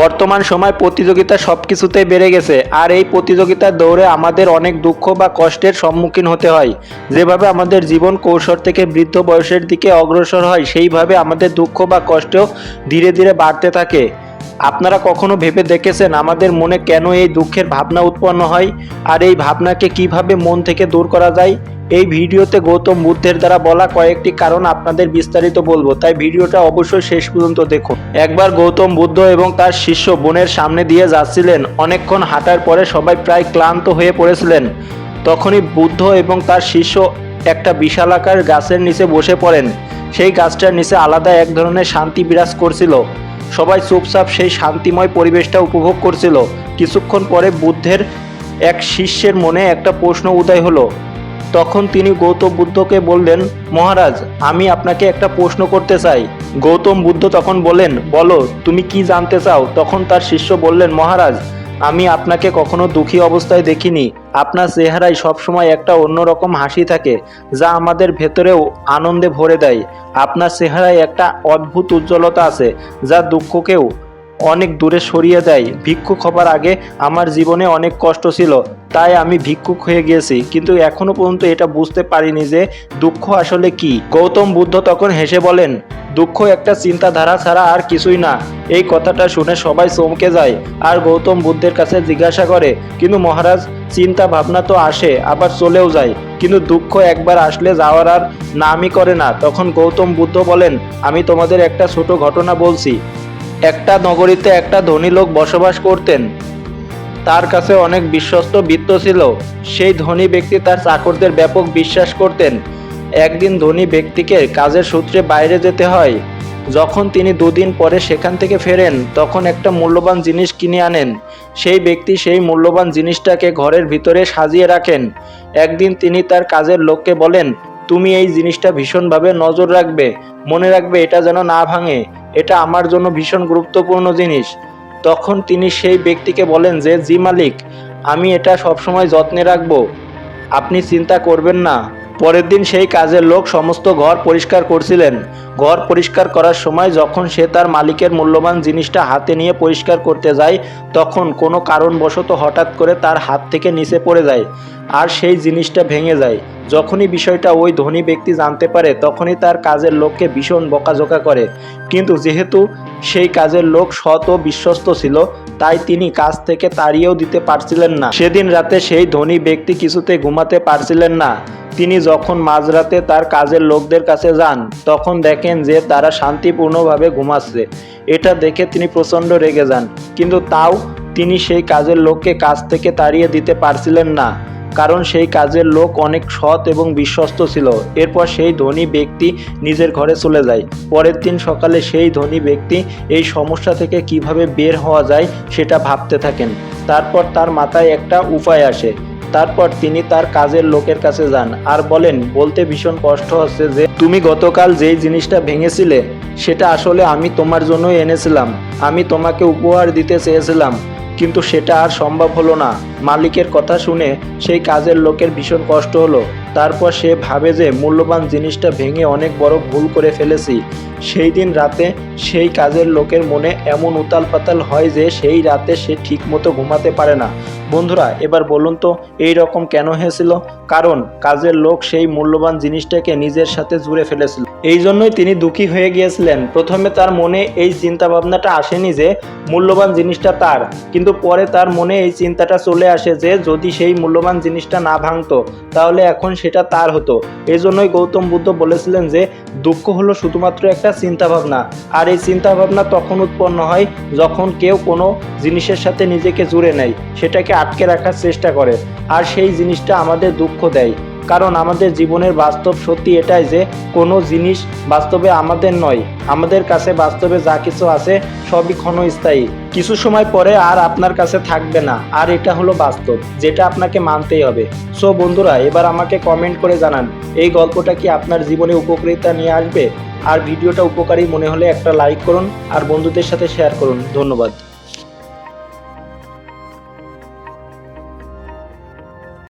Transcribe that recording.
বর্তমান সময় প্রতিযোগিতা সব কিছুতেই বেড়ে গেছে, আর এই প্রতিযোগিতার দৌড়ে আমাদের অনেক দুঃখ বা কষ্টের সম্মুখীন হতে হয়। যেভাবে আমাদের জীবন কৌশল থেকে বৃদ্ধ বয়সের দিকে অগ্রসর হয়, সেইভাবে আমাদের দুঃখ বা কষ্টও ধীরে ধীরে বাড়তে থাকে। আপনারা কখনো ভেবে দেখেছেন আমাদের মনে কেন এই দুঃখের ভাবনা উৎপন্ন হয় আর এই ভাবনাকে কীভাবে মন থেকে দূর করা যায়? এই ভিডিওতে গৌতম বুদ্ধের দ্বারা বলা কয়েকটি কারণ আপনাদের বিস্তারিত বলব, তাই ভিডিওটা অবশ্যই শেষ পর্যন্ত দেখুন। একবার গৌতম বুদ্ধ এবং তার শিষ্য বোনের সামনে দিয়ে যাচ্ছিলেন, অনেকক্ষণ হাঁটার পরে সবাই প্রায় ক্লান্ত হয়ে পড়েছিলেন। তখনই বুদ্ধ এবং তার শিষ্য একটা বিশালাকার গাছের নিচে বসে পড়েন। সেই গাছটার নিচে আলাদা এক ধরনের শান্তি বিরাজ করছিল। সবাই চুপচাপ সেই শান্তিময় পরিবেশটা উপভোগ করছিল। কিছুক্ষণ পরে বুদ্ধের এক শিষ্যের মনে একটা প্রশ্ন উদয় হলো। তখন তিনি গৌতম বুদ্ধকে বললেন, মহারাজ, আমি আপনাকে একটা প্রশ্ন করতে চাই। গৌতম বুদ্ধ তখন বলেন বলো, তুমি কি জানতে চাও? তখন তার শিষ্য বললেন, মহারাজ আমি আপনাকে কখনো দুঃখী অবস্থায় দেখিনি। আপনার চেহারায় সবসময় একটা অন্যরকম হাসি থাকে, যা আমাদের ভেতরেও আনন্দে ভরে দেয়। আপনার চেহারায় একটা অদ্ভুত উজ্জ্বলতা আছে, যা দুঃখকেও অনেক দূরে সরিয়ে দেয়। ভিক্ষুক হবার আগে আমার জীবনে অনেক কষ্ট ছিল, তাই আমি ভিক্ষুক হয়ে গিয়েছি। কিন্তু এখনও পর্যন্ত এটা বুঝতে পারিনি যে দুঃখ আসলে কি। গৌতম বুদ্ধ তখন হেসে বলেন, দুঃখ একটা চিন্তাধারা ছাড়া আর কিছুই না। এই কথাটা শুনে সবাই চমকে যায় আর গৌতম বুদ্ধের কাছে জিজ্ঞাসা করে, কিন্তু মহারাজ চিন্তা ভাবনা তো আসে, আবার চলেও যায়। কিন্তু দুঃখ একবার আসলে যাওয়ার আর নামই করে না। তখন গৌতম বুদ্ধ বলেন, আমি তোমাদের একটা ছোট ঘটনা বলছি। একটা নগরীতে একটা ধনী লোক বসবাস করতেন। তার কাছে অনেক বিশ্বস্ত বৃত্ত ছিল। সেই ধনী ব্যক্তি তার চাকরদের ব্যাপক বিশ্বাস করতেন। একদিন ধনী ব্যক্তিকে কাজের সূত্রে বাইরে যেতে হয়। যখন তিনি দুদিন পরে সেখান থেকে ফেরেন, তখন একটা মূল্যবান জিনিস কিনে আনেন। সেই ব্যক্তি সেই মূল্যবান জিনিসটাকে ঘরের ভিতরে সাজিয়ে রাখেন। একদিন তিনি তার কাজের লোককে বলেন তুমি এই জিনিসটা ভীষণভাবে নজর রাখবে, মনে রাখবে এটা যেন না ভাঙে, এটা আমার জন্য ভীষণ গুরুত্বপূর্ণ জিনিস। তখন তিনি সেই ব্যক্তিকে বলেন যে, জি মালিক, আমি এটা সবসময় যত্নে রাখব। আপনি চিন্তা করবেন না। পরের দিন সেই কাজের লোক সমস্ত ঘর পরিষ্কার করছিলেন। ঘর পরিষ্কার করার সময় যখন সে তার মালিকের মূল্যবান জিনিসটা হাতে নিয়ে পরিষ্কার করতে যায়, তখন কোনো কারণবশত হঠাৎ করে তার হাত থেকে নিচে পড়ে যায় আর সেই জিনিসটা ভেঙে যায়। যখনই বিষয়টা ওই ধনী ব্যক্তি জানতে পারে, তখনই তার কাজের লোককে ভীষণ বকাঝোকা করে। কিন্তু যেহেতু সেই কাজের লোক সৎ ও বিশ্বস্ত ছিল, তাই তিনি কাজ থেকে তাড়িয়েও দিতে পারছিলেন না। সেদিন রাতে সেই ধনী ব্যক্তি কিছুতে ঘুমাতে পারছিলেন না। তিনি যখন মাঝরাতে তার কাজের লোকদের কাছে যান, তখন দেখেন যে তারা শান্তিপূর্ণভাবে ঘুমাচ্ছে। এটা দেখে তিনি প্রচণ্ড রেগে যান, কিন্তু তাও তিনি সেই কাজের লোককে কাজ থেকে তাড়িয়ে দিতে পারছিলেন না। কারণ সেই কাজের লোক অনেক সৎ এবং বিশ্বস্ত ছিল। এরপর সেই ধনী ব্যক্তি নিজের ঘরে চলে যায়। পরের দিন সকালে সেই ধনী ব্যক্তি এই সমস্যা থেকে কীভাবে বের হওয়া যায় সেটা ভাবতে থাকেন। তারপর তার মাথায় একটা উপায় আসে। তারপর তিনি তার কাজের লোকের কাছে যান আর বলেন, বলতে ভীষণ কষ্ট হচ্ছে যে তুমি গতকাল যেই জিনিসটা ভেঙেছিলে, সেটা আসলে আমি তোমার জন্যই এনেছিলাম। আমি তোমাকে উপহার দিতে চেয়েছিলাম। কিন্তু সেটা আর সম্ভব হলো না। মালিকের কথা শুনে সেই কাজের লোকের ভীষণ কষ্ট হলো। তারপর সে ভাবে যে মূল্যবান জিনিসটা ভেঙে অনেক বড় ভুল করে ফেলেছি। সেই দিন রাতে সেই কাজের লোকের মনে এমন উতাল পাতাল হয় যে সেই রাতে সে ঠিকমতো ঘুমাতে পারে না। বন্ধুরা, এবার বলুন তো, এই রকম কেন হয়েছিল? কারণ কাজের লোক সেই মূল্যবান জিনিসটাকে নিজের সাথে জুড়ে ফেলেছিল। এই জন্যই তিনি দুঃখী হয়ে গিয়েছিলেন। প্রথমে তার মনে এই চিন্তা ভাবনাটা আসেনি যে মূল্যবান জিনিসটা তার, কিন্তু পরে তার মনে এই চিন্তাটা চলে আসে যে যদি সেই মূল্যবান জিনিসটা না ভাঙতো, তাহলে এখন সেটা তার হতো। এই জন্যই গৌতম বুদ্ধ বলেছিলেন যে দুঃখ হলো শুধুমাত্র একটা চিন্তা ভাবনা আর এই চিন্তা ভাবনা তখন উৎপন্ন হয় যখন কেউ কোনো জিনিসের সাথে নিজেকে জুড়ে নেয়, সেটাকে আটকে রাখার চেষ্টা করে, আর সেই জিনিসটা আমাদের দুঃখ দেয়। কারণ আমাদের জীবনের বাস্তব সত্যি এটাই যে কোনো জিনিস বাস্তবে আমাদের নয়। আমাদের কাছে বাস্তবে যা কিছু আছে সবই ক্ষণস্থায়ী। কিছু সময় পরে আর আপনার কাছে থাকবে না। আর এটা হলো বাস্তব, যেটা আপনাকে মানতেই হবে। সো বন্ধুরা, এবার আমাকে কমেন্ট করে জানান, এই গল্পটা কি আপনার জীবনে উপকারিতা নিয়ে আসবে? আর ভিডিওটা উপকারী মনে হলে একটা লাইক করুন, আর বন্ধুদের সাথে শেয়ার করুন। ধন্যবাদ।